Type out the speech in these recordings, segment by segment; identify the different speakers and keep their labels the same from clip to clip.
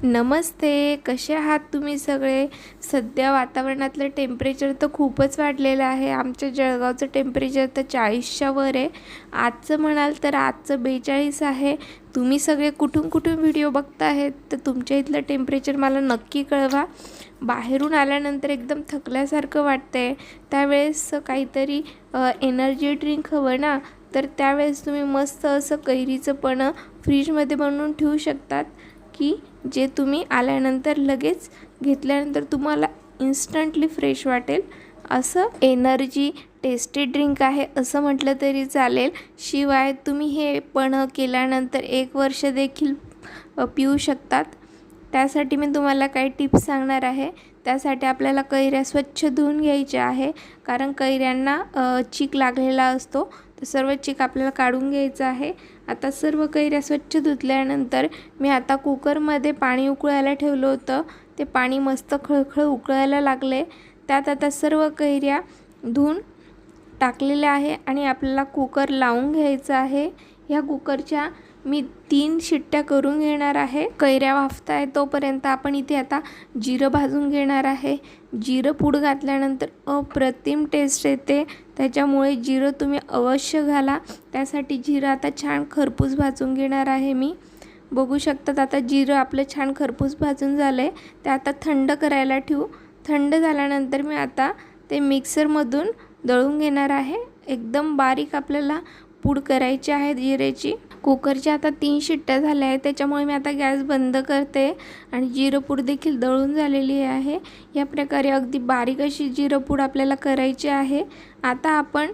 Speaker 1: नमस्ते कसे आहात तुम्ही सगळे? सध्या वातावरणातलं टेम्परेचर तर खूपच वाढलेलं आहे. आमच्या जळगावचं टेम्परेचर तर चाळीसच्या वर आहे. आजचं म्हणाल तर आजचं बेचाळीस आहे. तुम्ही सगळे कुठून कुठून व्हिडिओ बघता आहेत तर तुमच्या इथलं टेम्परेचर मला नक्की कळवा. बाहेरून आल्यानंतर एकदम थकल्यासारखं वाटतंय. त्यावेळेस काहीतरी एनर्जी ड्रिंक हवं ना? तर त्यावेळेस तुम्ही मस्त असं कैरीचं पण फ्रीजमध्ये बनवून ठेवू शकतात. की जे तुम्ही आल्यानंतर लगेच घेतल्यानंतर तुम्हाला इन्स्टंटली फ्रेश वाटेल. असं एनर्जी टेस्टी ड्रिंक आहे असं म्हटलं तरी चालेल. शिवाय तुम्ही हे पण केल्यानंतर एक वर्ष देखील पिऊ शकतात. त्यासाठी मी तुम्हाला काही टिप्स सांगणार आहे. त्यासाठी आपल्याला कैऱ्या स्वच्छ धुवून घ्यायच्या आहे. कारण कैऱ्यांना चीक लागलेला असतो. तर सर्व चीक आपल्याला काढून घ्यायचं आहे. आता सर्व कैऱ्या स्वच्छ धुतल्यानंतर मी आता कुकरमध्ये पाणी उकळायला ठेवलं होतं. ते पाणी मस्त खळखळ उकळायला लागले. त्यात आता सर्व कैऱ्या धुवून टाकलेल्या आहे आणि आपल्याला कुकर लावून घ्यायचं आहे. ह्या कुकरच्या मी तीन शिट्ट्या करून घेणार आहे. कैऱ्या वाफताय तोपर्यंत आपण इथे आता जिरं भाजून घेणार आहे. जिरं पूड घातल्यानंतर अप्रतिम टेस्ट येते. त्याच्यामुळे जिरं तुम्ही अवश्य घाला. त्यासाठी जिरं आता छान खरपूस भाजून घेणार आहे मी. बघू शकतात आता जिरं आपलं छान खरपूस भाजून झालं आहे ते आता थंड करायला ठेवू. थंड झाल्यानंतर मी आता ते मिक्सरमधून दळून घेणार आहे. एकदम बारीक आपल्याला पूड करायची आहे जिऱ्याची कुकरच्या आता तीन शिट्ट्या झाल्या आहेत. त्याच्यामुळे मी आता गॅस बंद करते. आणि जिरंपूड देखील दळून झालेली आहे. या प्रकारे अगदी बारीक अशी जिरंपूड आपल्याला करायची आहे. आता आपण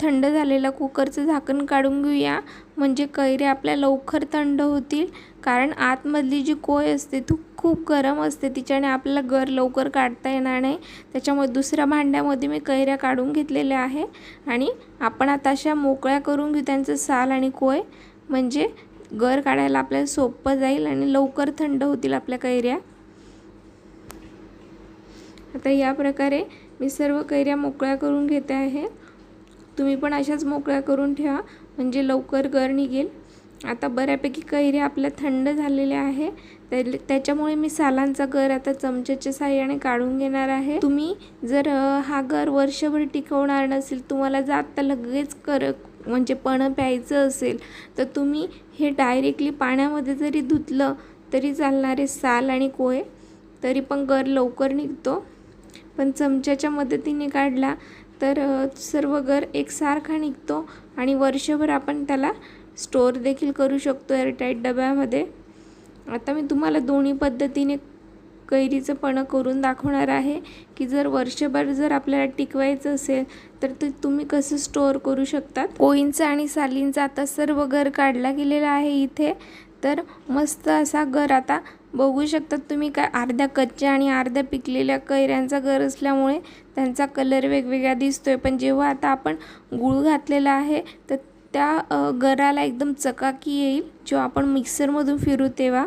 Speaker 1: थंड झालेलं कुकरचं झाकण काढून घेऊया. म्हणजे कैऱ्या आपल्या लवकर थंड होतील. कारण आतमधली जी कोय असते ती खूप गरम असते. तिच्याने आपल्याला गर लवकर काढता येणार नाही. त्याच्यामुळे दुसऱ्या भांड्यामध्ये मी कैऱ्या काढून घेतलेल्या आहे. आणि आपण आता अशा मोकळ्या करून घेऊ त्यांचं साल आणि कोय. म्हणजे गर काढायला आपल्याला सोपं जाईल आणि लवकर थंड होतील आपल्या कैऱ्या आता या प्रकारे मी सर्व कैऱ्या मोकळ्या करून घेते आहे. तुम्ही पण अशाच मोकळ्या करून ठेवा म्हणजे लवकर गर निघेल. आता बऱ्यापैकी कैऱ्या आपल्या थंड झालेल्या आहे. त्याच्यामुळे मी सालांचा गर आता चमच्याच्या साह्याने काढून घेणार आहे. तुम्ही जर हा गर वर्षभर टिकवणार नसेल तुम्हाला जात लगेच कर म्हणजे पण प्यायचं असेल तर तुम्ही हे डायरेक्टली पाण्यामध्ये जरी धुतलं तरी चालणारे साल आणि कोय तरी पण गर लवकर निघतो. पण चमच्याच्या मदतीने काढला तर सर्व गर एकसारखा निघतो आणि वर्षभर आपण त्याला स्टोअर देखील करू शकतो एअरटाईट डब्यामध्ये. आता मी तुम्हाला दोन्ही पद्धतीने कैरीचं पणं करून दाखवणार आहे की जर वर्षभर जर आपल्याला टिकवायचं असेल तर ते तुम्ही कसं स्टोअर करू शकतात? कोईंचा आणि सालींचा आता सर्व घर काढला गेलेला आहे इथे. तर मस्त असा घर आता बघू शकतात तुम्ही काय अर्ध्या कच्च्या आणि अर्ध्या पिकलेल्या कैऱ्यांचा घर असल्यामुळे त्यांचा कलर वेगवेगळा दिसतोय. पण जेव्हा आता आपण गूळ घातलेला आहे तर त्या गराला एकदम चकाकी येईल. जेव्हा आपण मिक्सरमधून फिरू तेव्हा.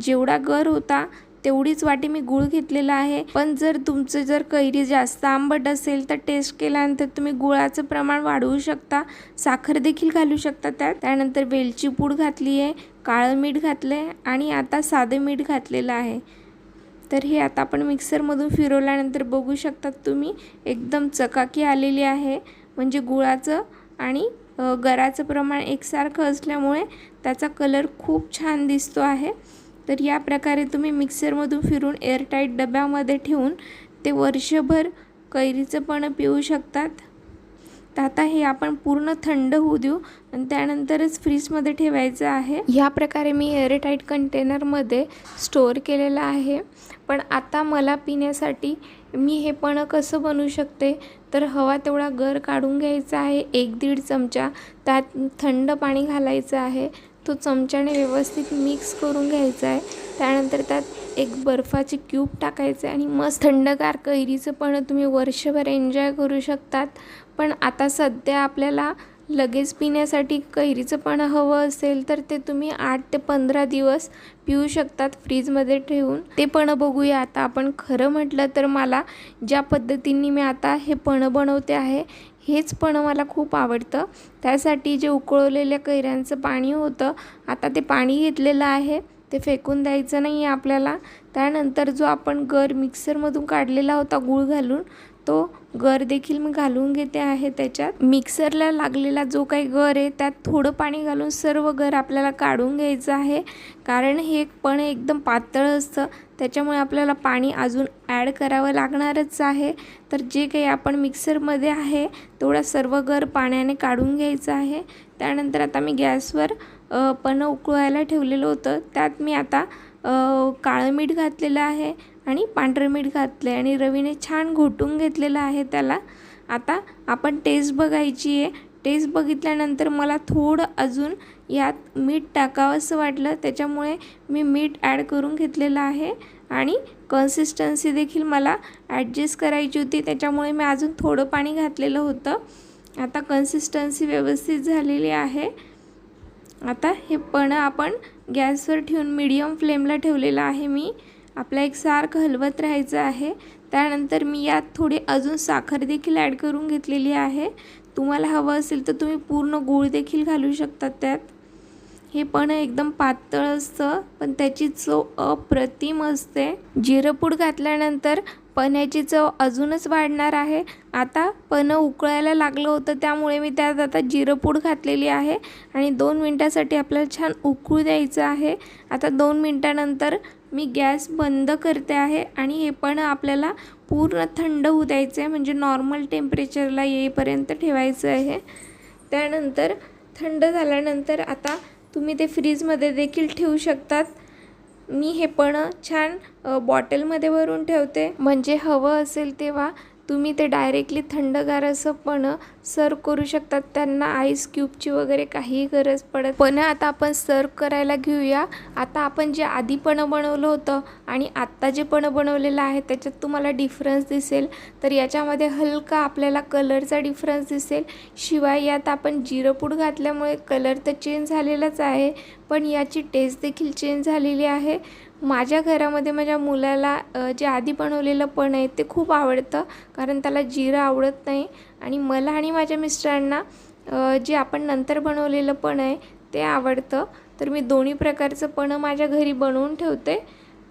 Speaker 1: जेवढा गर होता तेवढीच वाटी मी गूळ घेतलेला आहे. पण जर तुमचं जर कैरी जास्त आंबट असेल तर टेस्ट केल्यानंतर तुम्ही गुळाचं प्रमाण वाढवू शकता. साखर देखील घालू शकता त्यात. त्यानंतर वेलची पूड घातली आहे काळं मीठ घातलं आहे आणि आता साधे मीठ घातलेलं आहे. तर हे आता आपण मिक्सरमधून फिरवल्यानंतर बघू शकतात तुम्ही एकदम चकाकी आलेली आहे. म्हणजे गुळाचं आणि गराचं प्रमाण एकसारखं असल्यामुळे त्याचा कलर खूप छान दिसतो आहे. तर या प्रकारे तुम्ही मिक्सरमधून फिरून एअरटाईट डब्यामध्ये ठेवून ते वर्षभर कैरीचं पण पिऊ शकतात. तर आता हे आपण पूर्ण थंड होऊ देऊ आणि त्यानंतरच फ्रीजमध्ये ठेवायचं आहे. ह्या प्रकारे मी एअरटाईट कंटेनरमध्ये स्टोअर केलेलं आहे. पण आता मला पिण्यासाठी मी हे पण कसं बनवू शकते? तर हवा तेवढा गर काढून घ्यायचा आहे. एक दीड चमचा. त्यात थंड पाणी घालायचं आहे. तो चमच्याने व्यवस्थित मिक्स करून घ्यायचा आहे त्यानंतर त्यात एक बर्फाची क्यूब टाकायचं आहे आणि मस्त थंडगार कैरीचं पण तुम्ही वर्षभर एन्जॉय करू शकतात. पण आता सध्या आपल्याला लगेच पिण्यासाठी कैरीचं पण हवं असेल तर ते तुम्ही आठ ते पंधरा दिवस पिऊ शकतात फ्रीजमध्ये ठेवून. ते पण बघूया. आता आपण खरं म्हटलं तर मला ज्या पद्धतीने मी आता हे पण बनवते आहे हेच पण मला खूप आवडतं. त्यासाठी जे उकळवलेल्या कैऱ्यांचं पाणी होतं आता ते पाणी घेतलेलं आहे ते फेकून द्यायचं नाही आहे आपल्याला. त्यानंतर जो आपण गर मिक्सरमधून काढलेला होता गूळ घालून तो गर देखील मी घालून घेते आहे त्याच्यात. मिक्सरला लागलेला जो काही गर आहे त्यात थोडं पाणी घालून सर्व गर आपल्याला काढून घ्यायचं आहे. कारण हे पण एकदम पातळ असतं. त्याच्यामुळे आपल्याला पाणी अजून ॲड करावं लागणारच आहे. तर जे काही आपण मिक्सरमध्ये आहे तेवढा सर्व गर पाण्याने काढून घ्यायचं आहे. त्यानंतर आता मी गॅसवर पण उकळवायला ठेवलेलं होतं. त्यात मी आता काळं मीठ घातलेलं आहे. आणि पांढरं मीठ घातलं आहे आणि रवीने छान घोटून घेतलेलं आहे त्याला. आता आपण टेस्ट बघायची आहे. टेस्ट बघितल्यानंतर मला थोडं अजून यात मीठ टाकावंसं वाटलं. त्याच्यामुळे मी मीठ ॲड करून घेतलेलं आहे. आणि कन्सिस्टन्सी देखील मला ॲडजस्ट करायची होती. त्याच्यामुळे मी अजून थोडं पाणी घातलेलं होतं. आता कन्सिस्टन्सी व्यवस्थित झालेली आहे. आता हे पण आपण गॅसवर ठेवून मीडियम फ्लेमला ठेवलेलं आहे मी. आपला एक सारखं हलवत राहायचं आहे. त्यानंतर मी यात थोडी अजून साखर देखील ॲड करून घेतलेली आहे. तुम्हाला हवं असेल तर तुम्ही पूर्ण गूळ देखील घालू शकतात त्यात. हे पण एकदम पातळ असतं पण त्याची चव अप्रतिम असते. जिरंपूड घातल्यानंतर पण्याची चव अजूनच वाढणार आहे. आता पनं उकळायला लागलं होतं त्यामुळे मी त्यात आता जिरंपूड घातलेली आहे. आणि दोन मिनटासाठी आपल्याला छान उकळू द्यायचं आहे. आता दोन मिनटानंतर मी गॅस बंद करते आहे आणि हे पण आपल्याला पूर्ण थंड होऊ द्यायचं आहे म्हणजे नॉर्मल टेम्परेचरला येईपर्यंत ठेवायचं आहे. त्यानंतर थंड झाल्यानंतर आता तुम्ही ते फ्रीजमध्ये देखील ठेवू शकतात. मी हे पण छान बॉटलमध्ये भरून ठेवते. म्हणजे हवं असेल तेव्हा तुम्ही ते डायरेक्टली थंडगार असं पण सर्व करू शकतात. त्यांना आईस क्यूबची वगैरे काही गरज पडत पण आता आपण सर्व करायला घेऊया. आता आपण जे आधी पण बनवलं होतं आणि आत्ता जे पण बनवलेलं आहे त्याच्यात तुम्हाला डिफरन्स दिसेल. तर याच्यामध्ये हलका आपल्याला कलरचा डिफरन्स दिसेल. शिवाय यात आपण जिरंपूड घातल्यामुळे कलर तर चेंज झालेलाच आहे. पण याची टेस्ट देखील चेंज झालेली आहे. माझ्या घरामध्ये माझ्या मुलाला जे आधी बनवलेलं पण आहे ते खूप आवडतं कारण त्याला जिरं आवडत नाही. आणि मला आणि माझ्या मिस्टरांना जे आपण नंतर बनवलेलं पण आहे ते आवडतं. तर मी दोन्ही प्रकारचं पण माझ्या घरी बनवून ठेवते.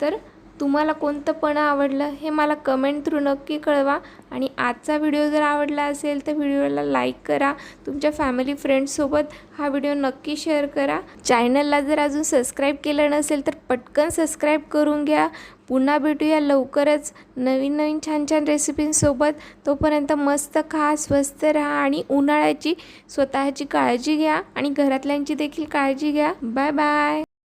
Speaker 1: तर तुम्हाला कोणतं पण आवडलं हे मला कमेंट थ्रू नक्की कळवा. आणि आजचा व्हिडिओ जर आवडला असेल तर व्हिडिओला लाईक करा. तुमच्या फॅमिली फ्रेंड्ससोबत हा व्हिडिओ नक्की शेअर करा. चॅनलला जर अजून सबस्क्राईब केलं नसेल तर पटकन सबस्क्राईब करून घ्या. पुन्हा भेटूया लवकरच नवीन नवीन छान छान रेसिपींसोबत तोपर्यंत मस्त खा स्वस्त राहा आणि उन्हाळ्याची स्वतःची काळजी घ्या. आणि घरातल्यांची देखील काळजी घ्या. Bye bye